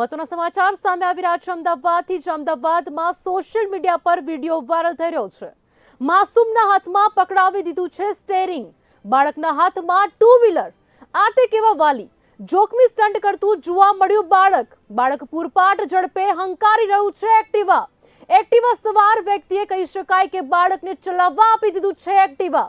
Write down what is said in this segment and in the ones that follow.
મહત્વના સમાચાર સામે આવી રહ્યા છે અમદાવાદથી જ, અમદાવાદમાં સોશિયલ મીડિયા પર વીડિયો વાયરલ થઈ રહ્યો છે. માસૂમના હાથમાં પકડાવી દીધું છે સ્ટેરિંગ બાળકના હાથમાં ટુ વ્હીલર આ તે કેવા વાલી? જોખમી સ્ટન્ટ કરતું જોવા મળ્યું બાળક. બાળક પૂરપાટ ઝડપે હંકારી રહ્યું છે એક્ટિવા. એક્ટિવા સવાર વ્યક્તિએ કહી શકાય કે બાળકને ચલાવવા આપી દીધું છે એક્ટિવા.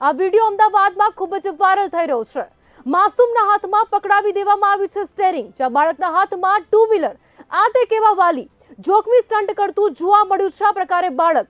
આ વીડિયો અમદાવાદમાં ખૂબ જ વાયરલ થઈ રહ્યો છે. માસૂમના હાથમાં પકડાવી દેવામાં આવ્યું છે સ્ટેરિંગ, જ્યાં બાળકના હાથમાં ટુ વ્હીલર આ તે કેવા વાલી? જોખમી સ્ટન્ટ કરતું જોવા મળ્યું છે આ પ્રકારે બાળક.